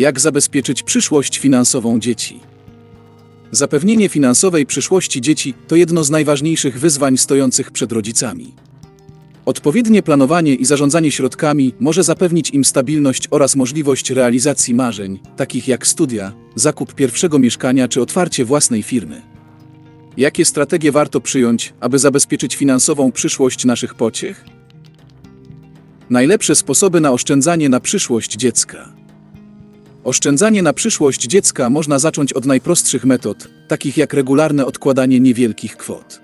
Jak zabezpieczyć przyszłość finansową dzieci? Zapewnienie finansowej przyszłości dzieci to jedno z najważniejszych wyzwań stojących przed rodzicami. Odpowiednie planowanie i zarządzanie środkami może zapewnić im stabilność oraz możliwość realizacji marzeń, takich jak studia, zakup pierwszego mieszkania czy otwarcie własnej firmy. Jakie strategie warto przyjąć, aby zabezpieczyć finansową przyszłość naszych pociech? Najlepsze sposoby na oszczędzanie na przyszłość dziecka. Oszczędzanie na przyszłość dziecka można zacząć od najprostszych metod, takich jak regularne odkładanie niewielkich kwot.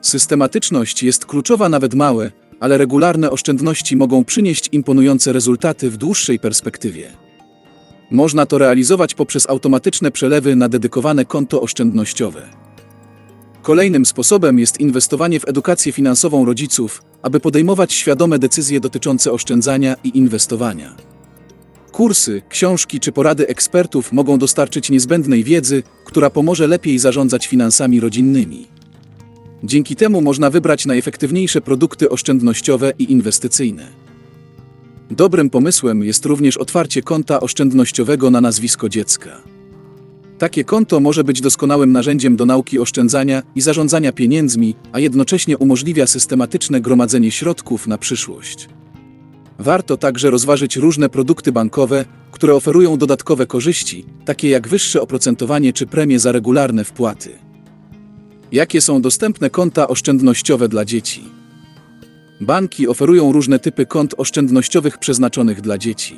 Systematyczność jest kluczowa nawet małe, ale regularne oszczędności mogą przynieść imponujące rezultaty w dłuższej perspektywie. Można to realizować poprzez automatyczne przelewy na dedykowane konto oszczędnościowe. Kolejnym sposobem jest inwestowanie w edukację finansową rodziców, aby podejmować świadome decyzje dotyczące oszczędzania i inwestowania. Kursy, książki czy porady ekspertów mogą dostarczyć niezbędnej wiedzy, która pomoże lepiej zarządzać finansami rodzinnymi. Dzięki temu można wybrać najefektywniejsze produkty oszczędnościowe i inwestycyjne. Dobrym pomysłem jest również otwarcie konta oszczędnościowego na nazwisko dziecka. Takie konto może być doskonałym narzędziem do nauki oszczędzania i zarządzania pieniędzmi, a jednocześnie umożliwia systematyczne gromadzenie środków na przyszłość. Warto także rozważyć różne produkty bankowe, które oferują dodatkowe korzyści, takie jak wyższe oprocentowanie czy premie za regularne wpłaty. Jakie są dostępne konta oszczędnościowe dla dzieci? Banki oferują różne typy kont oszczędnościowych przeznaczonych dla dzieci.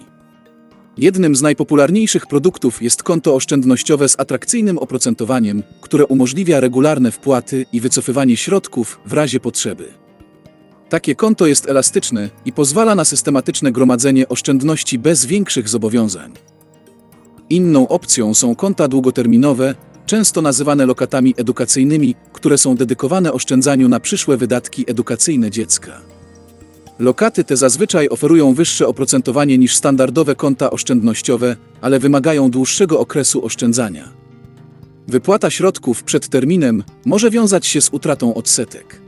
Jednym z najpopularniejszych produktów jest konto oszczędnościowe z atrakcyjnym oprocentowaniem, które umożliwia regularne wpłaty i wycofywanie środków w razie potrzeby. Takie konto jest elastyczne i pozwala na systematyczne gromadzenie oszczędności bez większych zobowiązań. Inną opcją są konta długoterminowe, często nazywane lokatami edukacyjnymi, które są dedykowane oszczędzaniu na przyszłe wydatki edukacyjne dziecka. Lokaty te zazwyczaj oferują wyższe oprocentowanie niż standardowe konta oszczędnościowe, ale wymagają dłuższego okresu oszczędzania. Wypłata środków przed terminem może wiązać się z utratą odsetek.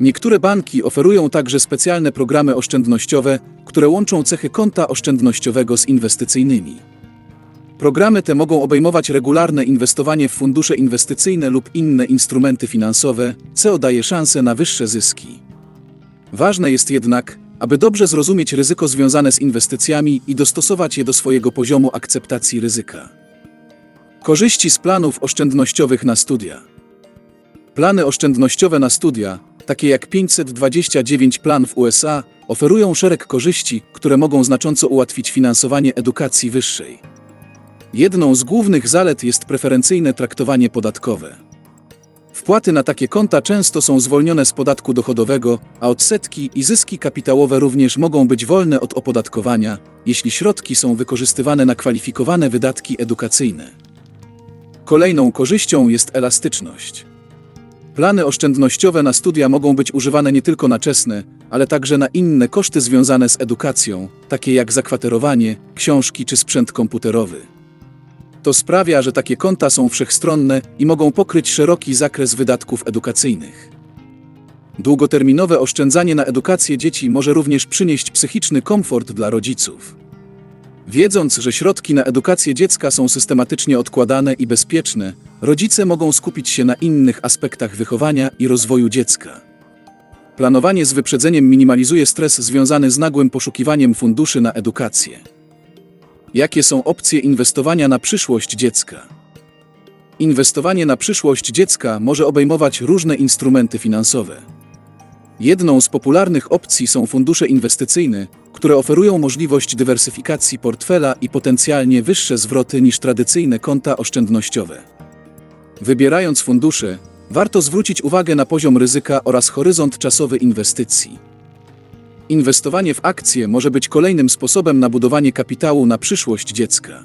Niektóre banki oferują także specjalne programy oszczędnościowe, które łączą cechy konta oszczędnościowego z inwestycyjnymi. Programy te mogą obejmować regularne inwestowanie w fundusze inwestycyjne lub inne instrumenty finansowe, co daje szansę na wyższe zyski. Ważne jest jednak, aby dobrze zrozumieć ryzyko związane z inwestycjami i dostosować je do swojego poziomu akceptacji ryzyka. Korzyści z planów oszczędnościowych na studia. Plany oszczędnościowe na studia, takie jak 529 plan w USA, oferują szereg korzyści, które mogą znacząco ułatwić finansowanie edukacji wyższej. Jedną z głównych zalet jest preferencyjne traktowanie podatkowe. Wpłaty na takie konta często są zwolnione z podatku dochodowego, a odsetki i zyski kapitałowe również mogą być wolne od opodatkowania, jeśli środki są wykorzystywane na kwalifikowane wydatki edukacyjne. Kolejną korzyścią jest elastyczność. Plany oszczędnościowe na studia mogą być używane nie tylko na czesne, ale także na inne koszty związane z edukacją, takie jak zakwaterowanie, książki czy sprzęt komputerowy. To sprawia, że takie konta są wszechstronne i mogą pokryć szeroki zakres wydatków edukacyjnych. Długoterminowe oszczędzanie na edukację dzieci może również przynieść psychiczny komfort dla rodziców. Wiedząc, że środki na edukację dziecka są systematycznie odkładane i bezpieczne, rodzice mogą skupić się na innych aspektach wychowania i rozwoju dziecka. Planowanie z wyprzedzeniem minimalizuje stres związany z nagłym poszukiwaniem funduszy na edukację. Jakie są opcje inwestowania na przyszłość dziecka? Inwestowanie na przyszłość dziecka może obejmować różne instrumenty finansowe. Jedną z popularnych opcji są fundusze inwestycyjne, które oferują możliwość dywersyfikacji portfela i potencjalnie wyższe zwroty niż tradycyjne konta oszczędnościowe. Wybierając fundusze, warto zwrócić uwagę na poziom ryzyka oraz horyzont czasowy inwestycji. Inwestowanie w akcje może być kolejnym sposobem na budowanie kapitału na przyszłość dziecka.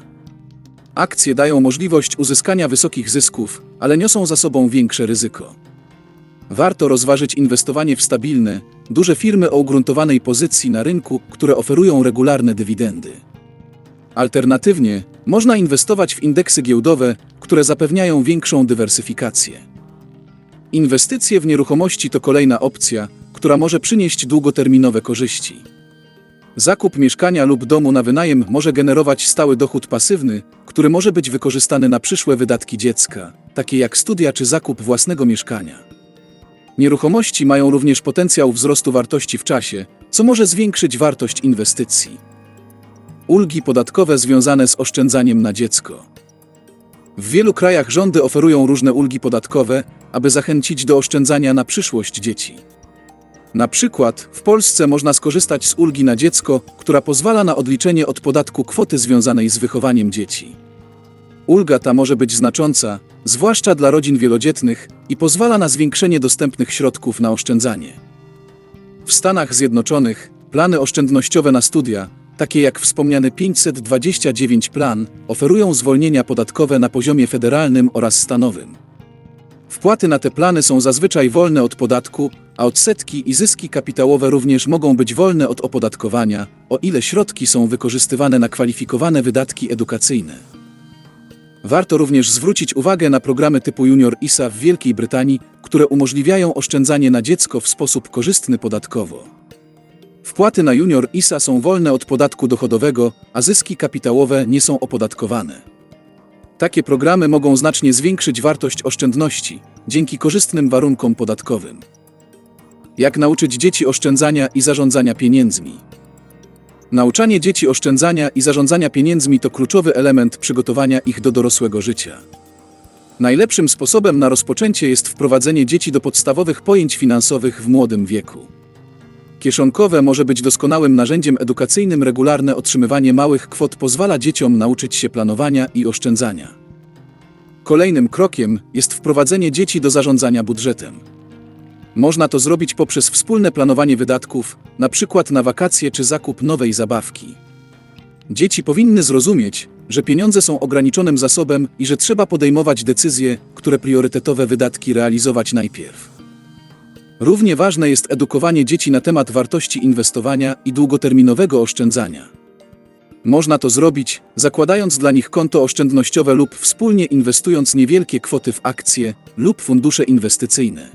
Akcje dają możliwość uzyskania wysokich zysków, ale niosą za sobą większe ryzyko. Warto rozważyć inwestowanie w stabilne, duże firmy o ugruntowanej pozycji na rynku, które oferują regularne dywidendy. Alternatywnie, można inwestować w indeksy giełdowe, które zapewniają większą dywersyfikację. Inwestycje w nieruchomości to kolejna opcja, która może przynieść długoterminowe korzyści. Zakup mieszkania lub domu na wynajem może generować stały dochód pasywny, który może być wykorzystany na przyszłe wydatki dziecka, takie jak studia czy zakup własnego mieszkania. Nieruchomości mają również potencjał wzrostu wartości w czasie, co może zwiększyć wartość inwestycji. Ulgi podatkowe związane z oszczędzaniem na dziecko. W wielu krajach rządy oferują różne ulgi podatkowe, aby zachęcić do oszczędzania na przyszłość dzieci. Na przykład w Polsce można skorzystać z ulgi na dziecko, która pozwala na odliczenie od podatku kwoty związanej z wychowaniem dzieci. Ulga ta może być znacząca, zwłaszcza dla rodzin wielodzietnych, i pozwala na zwiększenie dostępnych środków na oszczędzanie. W Stanach Zjednoczonych plany oszczędnościowe na studia, takie jak wspomniany 529 plan, oferują zwolnienia podatkowe na poziomie federalnym oraz stanowym. Wpłaty na te plany są zazwyczaj wolne od podatku, a odsetki i zyski kapitałowe również mogą być wolne od opodatkowania, o ile środki są wykorzystywane na kwalifikowane wydatki edukacyjne. Warto również zwrócić uwagę na programy typu Junior ISA w Wielkiej Brytanii, które umożliwiają oszczędzanie na dziecko w sposób korzystny podatkowo. Wpłaty na Junior ISA są wolne od podatku dochodowego, a zyski kapitałowe nie są opodatkowane. Takie programy mogą znacznie zwiększyć wartość oszczędności dzięki korzystnym warunkom podatkowym. Jak nauczyć dzieci oszczędzania i zarządzania pieniędzmi? Nauczanie dzieci oszczędzania i zarządzania pieniędzmi to kluczowy element przygotowania ich do dorosłego życia. Najlepszym sposobem na rozpoczęcie jest wprowadzenie dzieci do podstawowych pojęć finansowych w młodym wieku. Kieszonkowe może być doskonałym narzędziem edukacyjnym. Regularne otrzymywanie małych kwot pozwala dzieciom nauczyć się planowania i oszczędzania. Kolejnym krokiem jest wprowadzenie dzieci do zarządzania budżetem. Można to zrobić poprzez wspólne planowanie wydatków, na przykład na wakacje czy zakup nowej zabawki. Dzieci powinny zrozumieć, że pieniądze są ograniczonym zasobem i że trzeba podejmować decyzje, które priorytetowe wydatki realizować najpierw. Równie ważne jest edukowanie dzieci na temat wartości inwestowania i długoterminowego oszczędzania. Można to zrobić, zakładając dla nich konto oszczędnościowe lub wspólnie inwestując niewielkie kwoty w akcje lub fundusze inwestycyjne.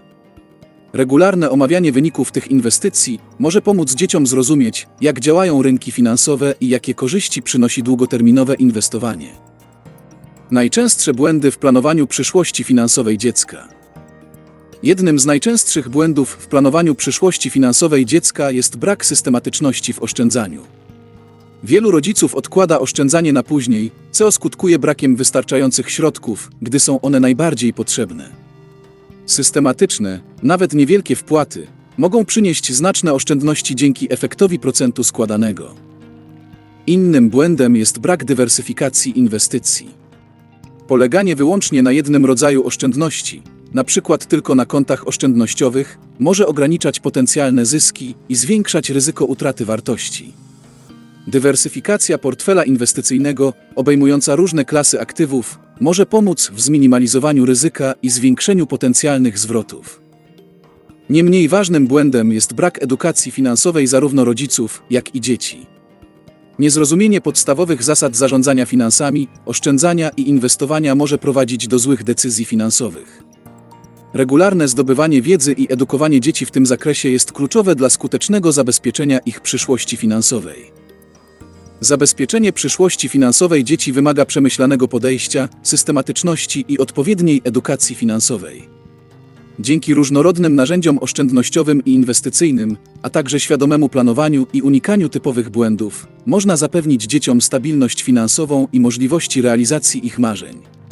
Regularne omawianie wyników tych inwestycji może pomóc dzieciom zrozumieć, jak działają rynki finansowe i jakie korzyści przynosi długoterminowe inwestowanie. Najczęstsze błędy w planowaniu przyszłości finansowej dziecka. Jednym z najczęstszych błędów w planowaniu przyszłości finansowej dziecka jest brak systematyczności w oszczędzaniu. Wielu rodziców odkłada oszczędzanie na później, co skutkuje brakiem wystarczających środków, gdy są one najbardziej potrzebne. Systematyczne, nawet niewielkie wpłaty mogą przynieść znaczne oszczędności dzięki efektowi procentu składanego. Innym błędem jest brak dywersyfikacji inwestycji. Poleganie wyłącznie na jednym rodzaju oszczędności, na przykład tylko na kontach oszczędnościowych, może ograniczać potencjalne zyski i zwiększać ryzyko utraty wartości. Dywersyfikacja portfela inwestycyjnego, obejmująca różne klasy aktywów, może pomóc w zminimalizowaniu ryzyka i zwiększeniu potencjalnych zwrotów. Nie mniej ważnym błędem jest brak edukacji finansowej zarówno rodziców, jak i dzieci. Niezrozumienie podstawowych zasad zarządzania finansami, oszczędzania i inwestowania może prowadzić do złych decyzji finansowych. Regularne zdobywanie wiedzy i edukowanie dzieci w tym zakresie jest kluczowe dla skutecznego zabezpieczenia ich przyszłości finansowej. Zabezpieczenie przyszłości finansowej dzieci wymaga przemyślanego podejścia, systematyczności i odpowiedniej edukacji finansowej. Dzięki różnorodnym narzędziom oszczędnościowym i inwestycyjnym, a także świadomemu planowaniu i unikaniu typowych błędów, można zapewnić dzieciom stabilność finansową i możliwości realizacji ich marzeń.